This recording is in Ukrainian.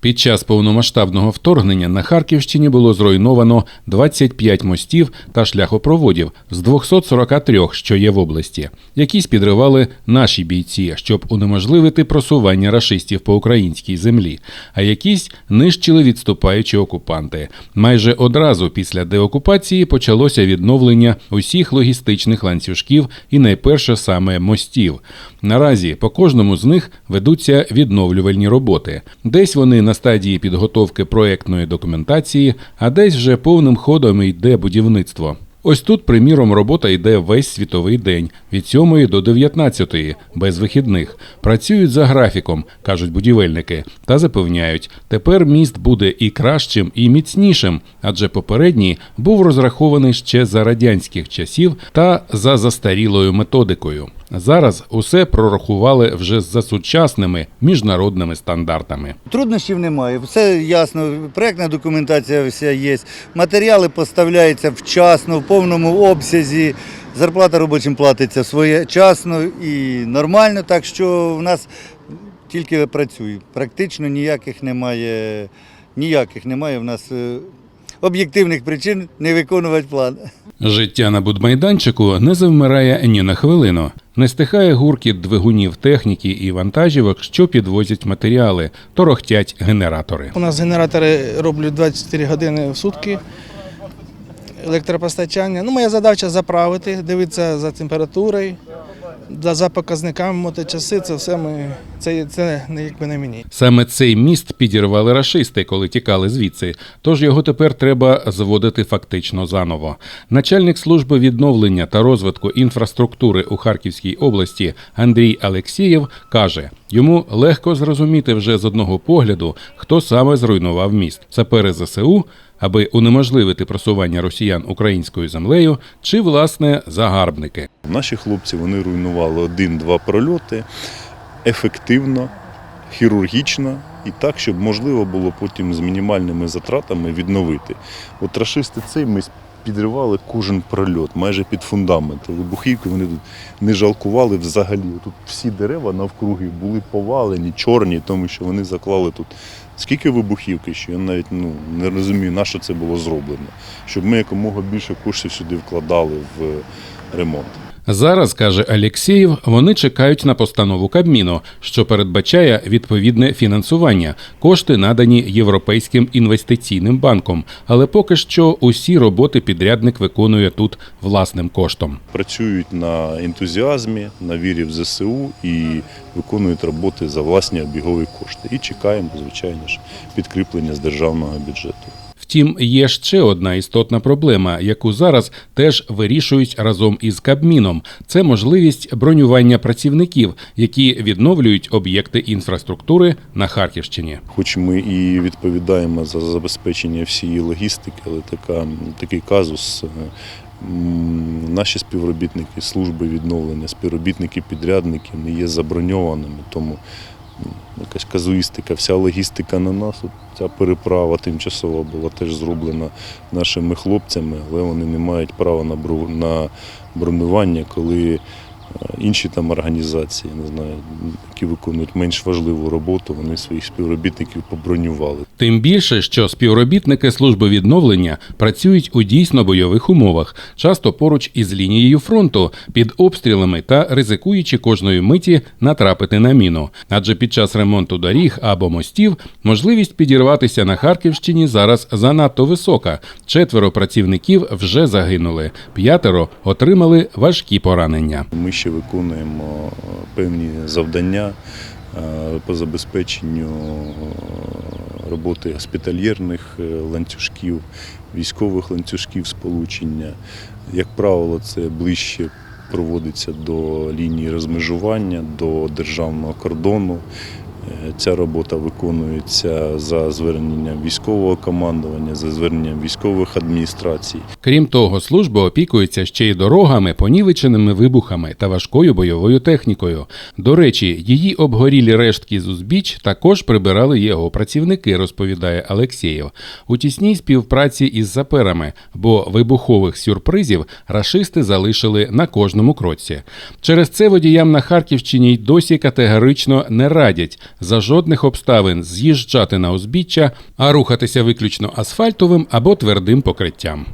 Під час повномасштабного вторгнення на Харківщині було зруйновано 25 мостів та шляхопроводів з 243, що є в області. Якісь підривали наші бійці, щоб унеможливити просування рашистів по українській землі, а якісь нищили відступаючі окупанти. Майже одразу після деокупації почалося відновлення усіх логістичних ланцюжків і найперше саме мостів. Наразі по кожному з них ведуться відновлювальні роботи. Десь вони на стадії підготовки проектної документації, а десь вже повним ходом йде будівництво. Ось тут, приміром, робота йде весь світовий день від 7 до 19, без вихідних. Працюють за графіком, кажуть будівельники, та запевняють, тепер міст буде і кращим, і міцнішим, адже попередній був розрахований ще за радянських часів та за застарілою методикою. Зараз усе прорахували вже за сучасними міжнародними стандартами. Труднощів немає, все ясно, проєктна документація вся є, матеріали поставляються вчасно, в повному обсязі, зарплата робочим платиться своєчасно і нормально, так що в нас тільки працює. Практично ніяких немає, ніяких немає в нас е, об'єктивних причин не виконувати план. Життя на будмайданчику не завмирає ні на хвилину. Не стихає гуркіт двигунів техніки і вантажівок, що підвозять матеріали, торохтять генератори. У нас генератори роблять 24 години в сутки. Електропостачання. Ну, моя задача заправити, дивитися за температурою, за, показниками моточаси. Це все ми це, це не якби не мені. Саме цей міст підірвали рашисти, коли тікали звідси. Тож його тепер треба зводити фактично заново. Начальник служби відновлення та розвитку інфраструктури у Харківській області Андрій Алексєєв каже: йому легко зрозуміти вже з одного погляду, хто саме зруйнував міст. Сапери ЗСУ, аби унеможливити просування росіян українською землею, чи власне загарбники. Наші хлопці вони руйнували один-два прольоти ефективно, хірургічно і так, щоб можливо було потім з мінімальними затратами відновити. От рашисти цей ми підривали кожен прольот, майже під фундамент. Вибухівки вони тут не жалкували взагалі. Тут всі дерева навкруги були повалені, чорні, тому що вони заклали тут скільки вибухівки, що я навіть ну, не розумію, на що це було зроблено. Щоб ми якомога більше коштів сюди вкладали в ремонт. Зараз каже Алєксєєв, вони чекають на постанову Кабміну, що передбачає відповідне фінансування, кошти надані Європейським інвестиційним банком. Але поки що усі роботи підрядник виконує тут власним коштом. Працюють на ентузіазмі, на вірі в ЗСУ і виконують роботи за власні обігові кошти. І чекаємо, звичайно ж, підкріплення з державного бюджету. Втім, є ще одна істотна проблема, яку зараз теж вирішують разом із Кабміном. Це можливість бронювання працівників, які відновлюють об'єкти інфраструктури на Харківщині. Хоч ми і відповідаємо за забезпечення всієї логістики, але така, такий казус. е, Наші співробітники служби відновлення, співробітники-підрядники не є заброньованими, тому якась казуїстика, вся логістика на нас. От Ця переправа тимчасова була теж зроблена нашими хлопцями, але вони не мають права на бро- на бронювання, коли інші там організації, не знаю, які виконують менш важливу роботу, вони своїх співробітників побронювали. Тим більше, що співробітники служби відновлення працюють у дійсно бойових умовах, часто поруч із лінією фронту, під обстрілами та ризикуючи кожної миті натрапити на міну. Адже під час ремонту доріг або мостів можливість підірватися на Харківщині зараз занадто висока. Четверо працівників вже загинули, п'ятеро отримали важкі поранення. Ми ще виконуємо е, певні завдання е, по забезпеченню е, роботи госпітальєрних ланцюжків, військових ланцюжків сполучення. Як правило, це ближче проводиться до лінії розмежування, до державного кордону. Ця робота виконується за зверненням військового командування, за зверненням військових адміністрацій. Крім того, служба опікується ще й дорогами, понівеченими вибухами та важкою бойовою технікою. До речі, її обгорілі рештки з узбіч також прибирали його працівники, розповідає Алексєєв. У тісній співпраці із саперами, бо вибухових сюрпризів рашисти залишили на кожному кроці. Через це водіям на Харківщині й досі категорично не радять за жодних обставин з'їжджати на узбіччя, а рухатися виключно асфальтовим або твердим покриттям.